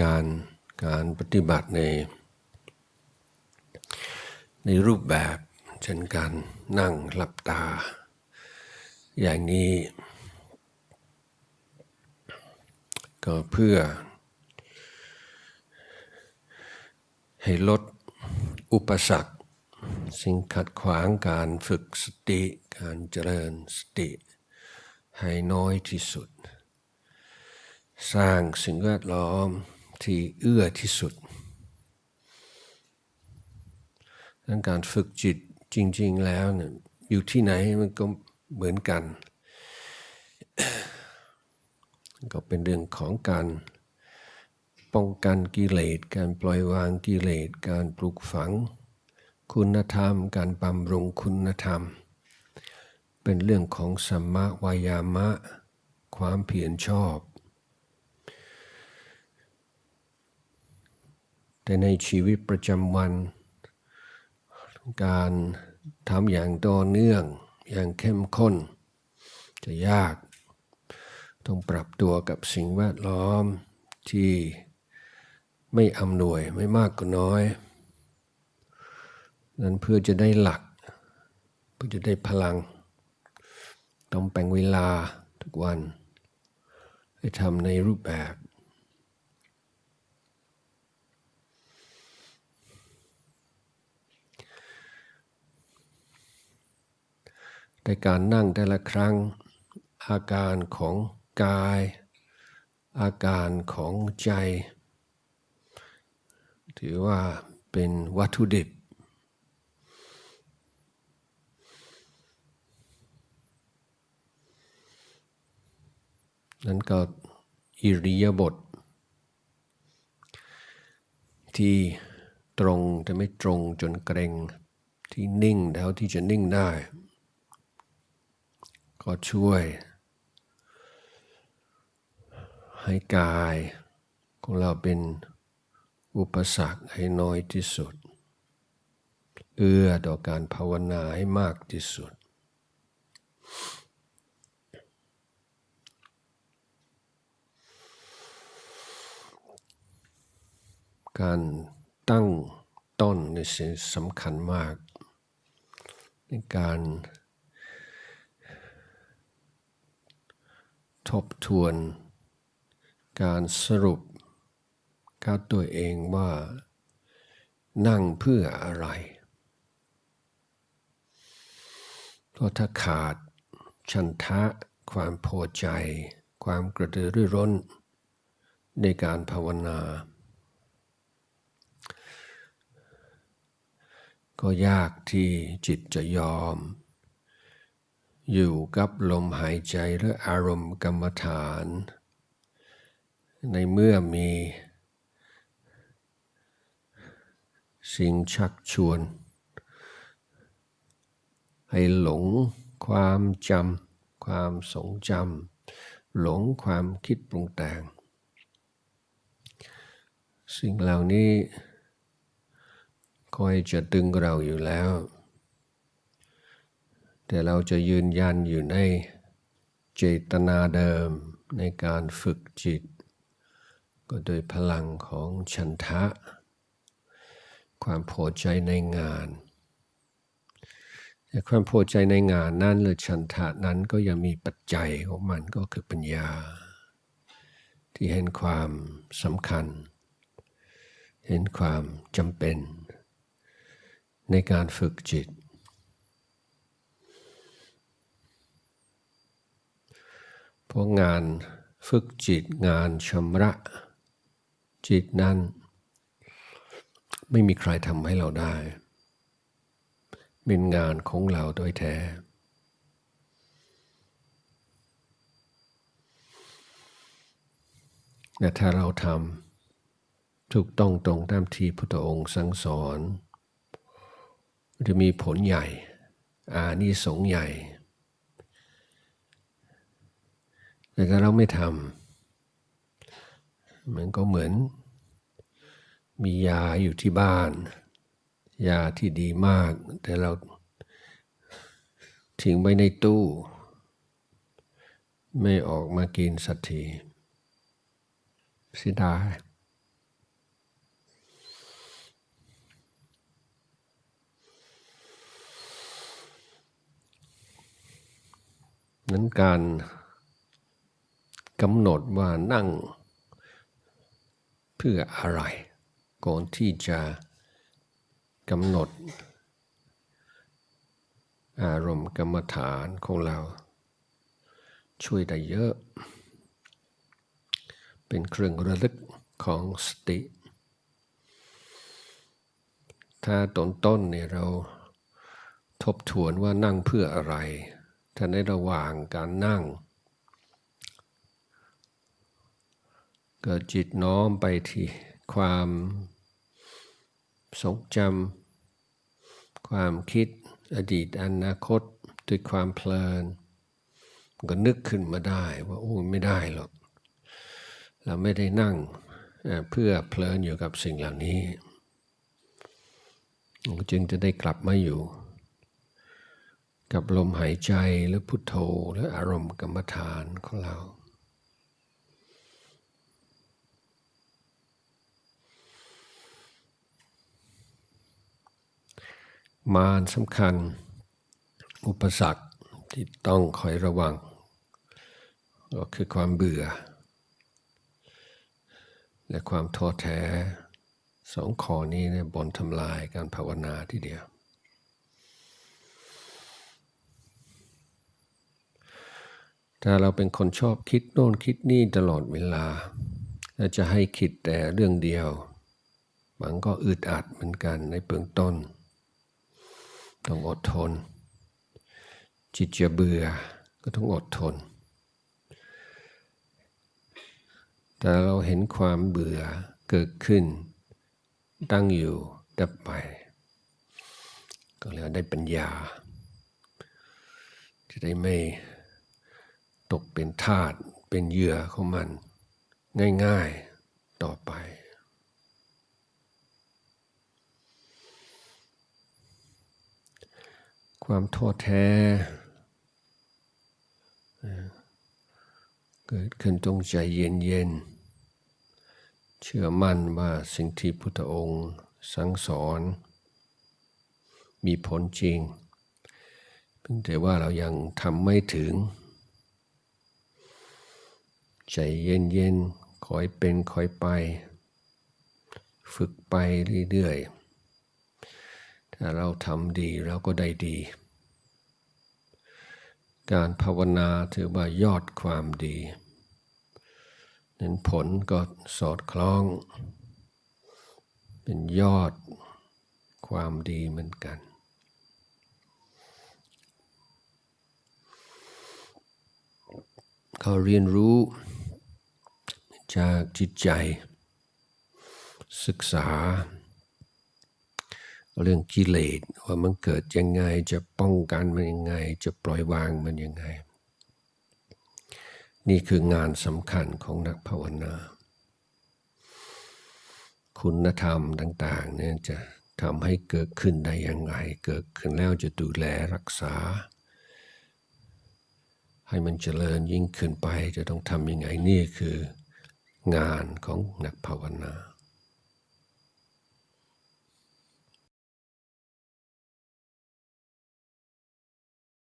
การการปฏิบัติใน ในรูปแบบเช่นการนั่งหลับตา อย่างนี้ ก็เพื่อ ให้ลดอุปสรรค สิ่งขัดขวางการฝึกสติ การเจริญสติ ให้น้อยที่สุด สร้างสิ่งแวดล้อม ที่เอื้อที่สุดดังการฝึกจิตจริง ๆ แล้วเนี่ยอยู่ที่ไหนมันก็เหมือนกัน ก็เป็นเรื่องของการป้องกันกิเลส การปล่อยวางกิเลส การปลูกฝัง คุณธรรม การบำรุงคุณธรรม เป็นเรื่องของสัมมาวายามะ ความเพียรชอบ แต่ในชีวิตประจำวัน การทำอย่างต่อเนื่องอย่างเข้มข้น จะยาก ต้องปรับตัวกับสิ่งแวดล้อมที่ไม่อำนวยไม่มากก็น้อย นั้นเพื่อจะได้หลัก เพื่อจะได้พลัง ต้องแบ่งเวลาทุกวัน ให้ทำในรูปแบบ ในการนั่งแต่ละครั้ง อาการของกาย อาการของใจ ถือว่าเป็นวัตถุดิบ นั้นก็อิริยาบถที่ตรงแต่ไม่ตรงจนเกรงที่นิ่งแล้วที่จะนิ่งได้ ก็ช่วย ให้กายของเราเป็นอุปสรรคให้น้อยที่สุด เอื้อต่อการภาวนาให้มากที่สุด การตั้งต้นในสิ่งสำคัญมาก ในการ ทบทวน การสรุปกับตัวเองว่า นั่งเพื่ออะไร เพราะถ้าขาดชันทะ ความพอใจ ความกระตือรือร้น ในการภาวนา ก็ยากที่จิตจะยอม อยู่กับลมหายใจหรืออารมณ์กรรมฐาน ในเมื่อมี สิ่งชักชวน ให้หลงความจำความทรงจำหลงความคิดปรุงแต่ง สิ่งเหล่านี้คอยจะตึงเราอยู่แล้ว แต่เราจะยืนยันอยู่ในเจตนาเดิมในการฝึกจิต ก็โดยพลังของฉันทะ ความพอใจในงานแต่ความพอใจในงานนั้นหรือฉันทะนั้นก็ยังมีปัจจัยของมันก็คือปัญญา ที่เห็นความสำคัญ เห็นความจำเป็น ในการฝึกจิต เพราะงานฝึกจิตงานชำระ จิตนั้น ไม่มีใครทำให้เราได้ เป็นงานของเราโดยแท้แต่ถ้าเราทำถูกต้องตรงตามที่พุทธองค์สั่งสอน จะมีผลใหญ่ อานิสงส์ใหญ่ แต่ถ้าเราไม่ทำมันก็เหมือน มียาอยู่ที่บ้าน ยาที่ดีมาก แต่เราทิ้งไว้ในตู้ ไม่ออกมากินสักทีเสียดายนั้นการ กำหนดว่านั่งเพื่ออะไร ก่อนที่จะกำหนด อารมณ์กรรมฐานของเรา ช่วยได้เยอะ เป็นเครื่องระลึกของสติ ถ้าตอนต้นเนี่ยเราทบทวนว่านั่งเพื่ออะไรถ้าในระหว่างการนั่ง เกิดจิตน้อมไปที่ความทรงจำความคิดอดีตอนาคตด้วยความเพลิน ก็นึกขึ้นมาได้ว่าโอ้ไม่ได้หรอก เราไม่ได้นั่งเพื่อเพลินอยู่กับสิ่งเหล่านี้ จึงจะได้กลับมาอยู่ กับลมหายใจหรือพุทโธหรืออารมณ์กรรมฐานของเรา มารสำคัญ อุปสรรคที่ต้องคอยระวัง ก็คือความเบื่อ และความท้อแท้สองข้อนี้เนี่ยบนทำลายการภาวนาทีเดียว ถ้าเราเป็นคนชอบคิดโน่นคิดนี่ตลอดเวลาและจะให้คิดแต่เรื่องเดียว มันก็อึดอัดเหมือนกันในเบื้องต้น ต้องอดทน จิตจะเบื่อก็ต้องอดทน แต่เราเห็นความเบื่อเกิดขึ้น ตั้งอยู่ดับไป ก็เรียกได้ปัญญา จะได้ไม่ตกเป็นทาสเป็นเหยื่อของมัน ง่ายๆต่อไป ความท้อแท้ เกิดขึ้นตรงใจเย็นๆเชื่อมั่นว่าสิ่งที่พุทธองค์สั่งสอน มีผลจริง เพียงแต่ว่าเรายังทำไม่ถึง ใจเย็นๆคอยเป็นคอยไป ฝึกไปเรื่อยๆ ถ้าเราทำดีเราก็ได้ดี การภาวนาถือว่ายอดความดีนั้นผลก็สอดคล้อง เป็นยอดความดีเหมือนกัน เขาเรียนรู้จากจิตใจ ศึกษา เรื่องกิเลสว่ามันเกิดยังไงจะป้องกันมันยังไง จะปล่อยวางมันยังไง นี่คืองานสำคัญของนักภาวนา คุณธรรมต่างๆเนี่ยจะทำให้เกิดขึ้นได้ยังไง เกิดขึ้นแล้วจะดูแลรักษา ให้มันเจริญยิ่งขึ้นไปจะต้องทำยังไงนี่คืองานของนักภาวนา